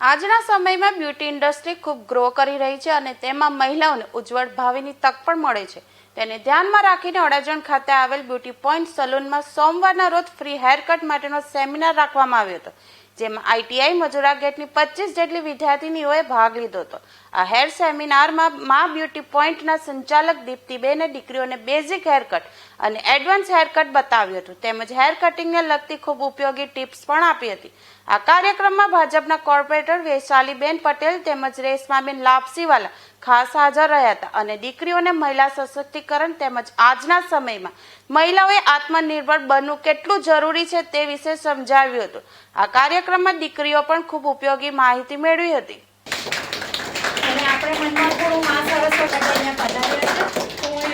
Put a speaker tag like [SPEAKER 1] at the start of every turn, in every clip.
[SPEAKER 1] આજના સમયમાં beauty industry ખૂબ ગ્રો કરી રહી છે અને તેમાં મહિલાઓને ઉજ્જવળ ભાવિની તક પણ મળે છે. તેને ધ્યાનમાં રાખીને અડાજણ ખાતે આવેલ બ્યુટી પોઈન્ટ સલૂનમાં સોમવારના રોજ ફ્રી હેરકટ માટેનો સેમિનાર રાખવામાં આવ્યો હતો, જેમાં આઈટીઆઈ મજૂરા ગેટની પચીસ જેટલી વિદ્યાર્થીનીઓએ ભાગ લીધો હતો. આ હેર સેમિનારમાં મા બ્યુટી પોઈન્ટના સંચાલક દીપ્તિબેને દીકરીઓને બેઝિક હેરકટ અને એડવાન્સ હેરકટ બતાવ્યું હતું. તેમજ હેર કટિંગને લગતી ખૂબ ઉપયોગી ટિપ્સ પણ આપી હતી. આ કાર્યક્રમમાં ભાજપના કોર્પોરેટર વૈશાલીબેન પટેલ તેમજ રેશમાબેન લાપસીવાલા ખાસ હાજર રહ્યા હતા અને દીકરીઓને મહિલા સશક્તિકરણ તેમજ આજના સમયમાં મહિલાઓએ આત્મનિર્ભર બનવું કેટલું જરૂરી છે તે વિશે સમજાવ્યું હતું. આ કાર્યક્રમમાં દીકરીઓ પણ ખૂબ ઉપયોગી માહિતી મેળવી હતી.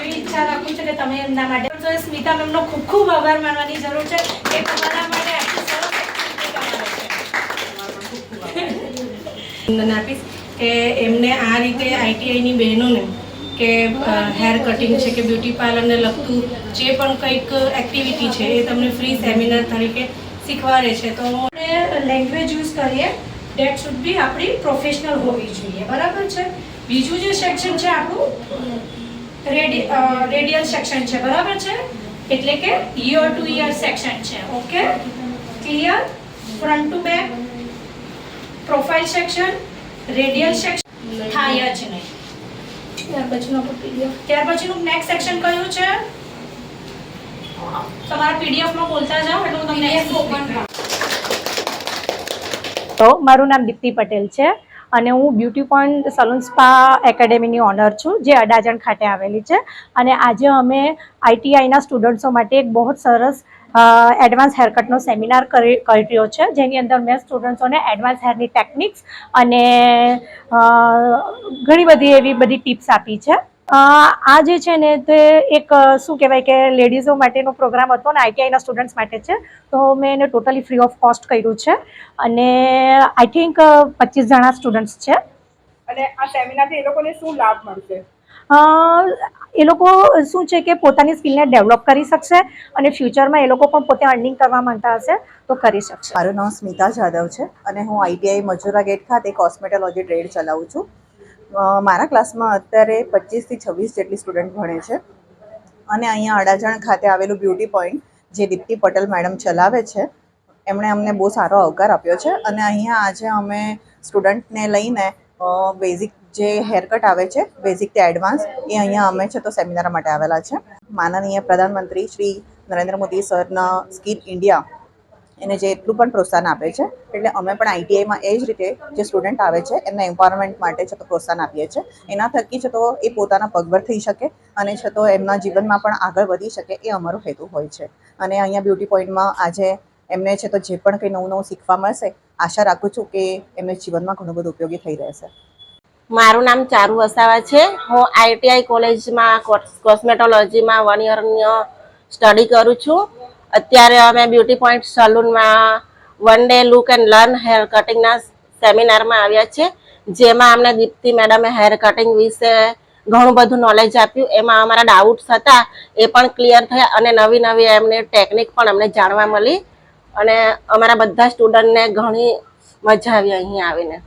[SPEAKER 2] ઈચ્છા રાખું છું કે તમે એમના માટે સ્મિતા મેમનો ખૂબ ખૂબ આભાર માનવાની જરૂર છે કે આટલી સરસ activity કરાવે છે. વંદન આપીશ કે એમને આ રીતે આઈટીઆઈની બહેનોને કે હેર કટિંગ છે કે બ્યુટી પાર્લરને લગતું જે પણ કંઈક એક્ટિવિટી છે એ તમને ફ્રી સેમિનાર તરીકે શીખવાડે છે. તો આપણે લેંગ્વેજ યુઝ કરીએ. ડેટ શુડ બી આપણી પ્રોફેશનલ હોવી જોઈએ. બરાબર છે? બીજું જે સેક્શન છે આપણું રેડી રેડિયલ સેક્શન છે. બરાબર છે? એટલે કે યર ટુ યર સેક્શન છે. Okay clear front to back profile section radial section. થાય જ નહીં. ત્યાર પછીનો પીડીએફ. ત્યાર પછીનું નેક્સ્ટ સેક્શન કયું છે? તમારા પીડીએફમાં બોલતા જાઓ એટલે હું તમને
[SPEAKER 3] તો મારું નામ દીપ્તિ પટેલ છે અને હું બ્યુટી પોઈન્ટ સલૂન સ્પા એકેડેમીની ઓનર છું જે અડાજણ ખાતે આવેલી છે. અને આજે અમે આઈટીઆઈના સ્ટુડન્ટ્સો માટે એક બહુ સરસ એડવાન્સ હેરકટનો સેમિનાર કરી કર્યો છે. જેની અંદર મેં સ્ટુડન્ટ્સોને એડવાન્સ હેરની ટેકનિક્સ અને ઘણી બધી એવી બધી ટિપ્સ આપી છે. આ જે છે ને તે એક, શું કહેવાય કે લેડીઝો માટેનો પ્રોગ્રામ હતો ને આઈટીઆઈના સ્ટુડન્ટ્સ માટે છે, તો મેં એને ટોટલી ફ્રી ઓફ કોસ્ટ કર્યું છે. અને આઈ થિંક પચીસ જણા સ્ટુડન્ટ્સ છે.
[SPEAKER 4] અને આ સેમિનારથી એ લોકોને શું લાભ મળશે?
[SPEAKER 3] એ લોકો શું છે કે પોતાની સ્કિલને ડેવલપ કરી શકશે અને ફ્યુચરમાં એ લોકો પણ પોતે અર્નિંગ કરવા માંગતા હશે તો કરી શકશે.
[SPEAKER 5] મારું નામ સ્મિતા જાદવ છે અને હું આઈટીઆઈ મજૂરા ગેટ ખાતે કોસ્મેટોલોજી ટ્રેડ ચલાવું છું. મારા ક્લાસમાં અત્યારે પચીસથી છવ્વીસ જેટલી સ્ટુડન્ટ ભણે છે અને અહીંયા અડાજણ ખાતે આવેલું બ્યુટી પોઈન્ટ જે દીપ્તિ પટેલ મેડમ ચલાવે છે, એમણે અમને બહુ સારો આવકાર આપ્યો છે અને અહીંયા આજે અમે સ્ટુડન્ટને લઈને બેઝિક જે હેરકટ આવે છે બેઝિકથી એડવાન્સ એ અહીંયા અમે છે તો સેમિનાર માટે આવેલા છે. માનનીય પ્રધાનમંત્રી શ્રી નરેન્દ્ર મોદી સરના સ્કિલ ઇન્ડિયા એને જે એટલું પણ પ્રોત્સાહન આપે છે, એટલે અમે પણ આઈટીઆઈમાં એ જ રીતે જે સ્ટુડન્ટ આવે છે, એમને એમ્પાવરમેન્ટ માટે છે તો પ્રોત્સાહન આપીએ છીએ. એના થકી છે તો એ પોતાના પગભર થઈ શકે અને છે તો એમના જીવનમાં પણ આગળ વધી શકે એ અમારો હેતુ હોય છે. અને અહીંયા બ્યુટી પોઈન્ટમાં આજે એમને છે તો જે પણ કંઈ નવું નવું શીખવા મળશે, આશા રાખું છું કે એમને જીવનમાં ઘણું બધું ઉપયોગી થઈ રહેશે.
[SPEAKER 6] મારું નામ ચારુ વસાવા છે. હું આઈટીઆઈ કોલેજમાં કોસ્મેટોલોજીમાં વન યરની સ્ટડી કરું છું. અત્યારે અમે beauty point સલૂનમાં one day look and learn hair કટિંગના સેમિનારમાં આવ્યા છે. જેમાં અમને દીપ્તિ મેડમે હેર કટિંગ વિશે ઘણું બધું નોલેજ આપ્યું. એમાં અમારા ડાઉટ્સ હતા, એ પણ ક્લિયર થયા અને નવી નવી એમની ટેકનિક પણ અમને જાણવા મળી. અને અમારા બધા સ્ટુડન્ટને ઘણી મજા આવી અહીં આવીને.